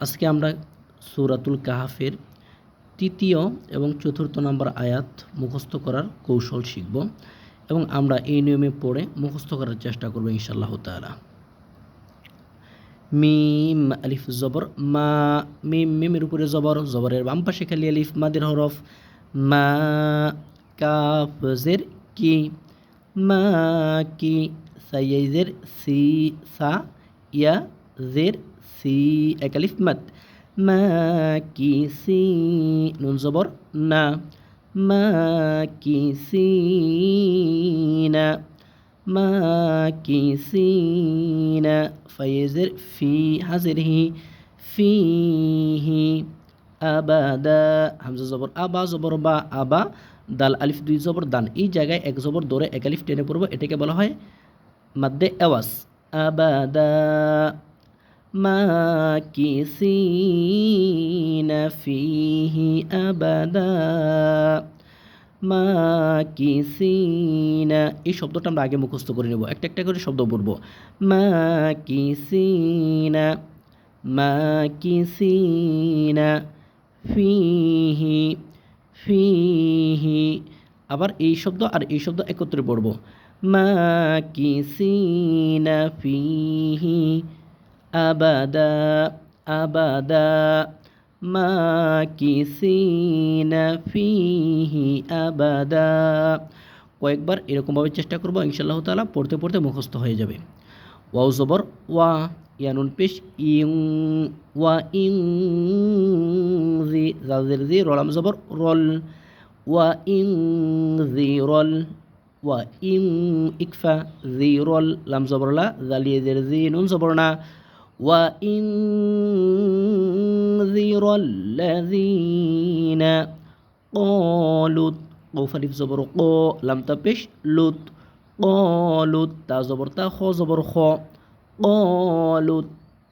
আজকে আমরা সূরাতুল কাহাফের তৃতীয় এবং চতুর্থ নম্বর আয়াত মুখস্থ করার কৌশল শিখব এবং আমরা এই নিয়মে পড়ে মুখস্থ করার চেষ্টা করব ইনশাআল্লাহ তাআলা। মিম, আলিফ, জবর, মা, মিম, মিমের উপরে জবর, জবরের বাম পাশে খালি আলিফ, মাদের হরফ, মা, কাফ, জের, কি, মা, কি সাইয়াইজের সি, সা, ইয়া জের সি এক আলিফ মাদ মা, কি, সি, নুন, জবর, না। মা, কি, সি, না। মাকিসিনা ফাইজের, ফি, হাজের, হি। ফিহি আবাদা হামজা, জবর, আবা, জবর, বা, আবা, দাল, আলিফ, দুই, জবর, দান। এই জায়গায় এক জবর দৌড়ে এক আলিফ টেনে পড়ব, এটাকে বলা হয় মাদ্দে আওয়াজ আবাদা মাকিসিনা ফিহি আবাদা মাকিসিনা এই শব্দটা আমরা আগে মুখস্থ করে নেব। একটা একটা করে শব্দ বলব মাকিসিনা মাকিসিনা ফিহি ফিহি। আবার এই শব্দ আর এই শব্দ একত্রে পড়ব। মাকিসিনা ফিহি আবাদা আবাদা মাকিসিনা ফিহি আবাদা। কয়েকবার এরকমভাবে চেষ্টা করব ইনশাল্লাহ তাআলা পড়তে পড়তে মুখস্থ হয়ে যাবে। ওয়াও জবর, ওয়া, ইয়ানুন পেশ, ইং, ওয়া, ইং, জি, জাজের জি রলাম জবর, রল, ওয়া, ইং, জি, রল, ওয়া, ইং, ইকফা, জি, রল, লাম জবরলা জালিয়ে জের জি, নুন জবর না। وإنذر الذين قالوا قوف ألف زبر قو لم تبش لط قالوا تا زبر تا خو زبر خو قالوا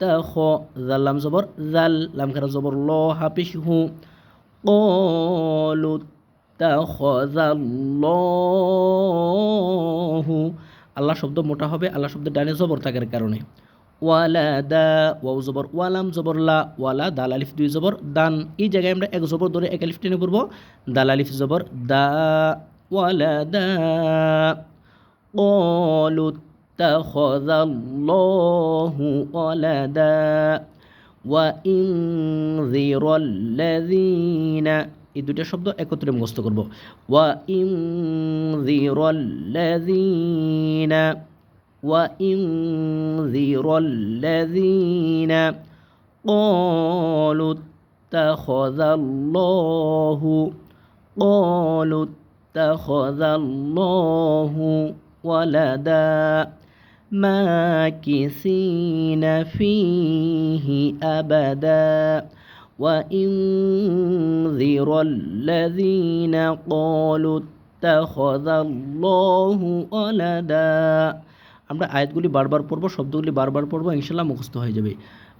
تا خو ذل لم زبر ذل لم كان زبر الله حبش هو قالوا تخذ الله আল্লাহ শব্দ মোটা হবে আল্লাহ শব্দের ডানে জবর থাকার কারণে ওয়ালাদা ওয়াও জবর ওয়ালাম জবর লা ওয়ালা দাল আলিফ দুই জবর দান এই জায়গায় আমরা এক জবর ধরে এক আলিফ টেনে পড়বো দাল আলিফ জবর দা ওয়ালাদা قالوا اتخذ الله ولدا وإنذر الذين এই দুটা শব্দ একত্রে মুখস্থ করব ওয়া ইনযিরাল্লাযীনা وإنذر الذين قالوا اتخذ الله قالوا اتخذ الله ولدا ماكثين فيه أبدا وإنذر الذين قالوا اتخذ الله ولدا আমরা আয়াতগুলি বারবার পড়ব, শব্দগুলি বারবার পড়ব ইনশাল্লাহ মুখস্থ হয়ে যাবে।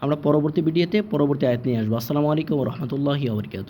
আমরা পরবর্তী ভিডিওতে পরবর্তী আয়াত নিয়ে আসব। আসসালামু আলাইকুম রহমতুল্লাহি আবরকাত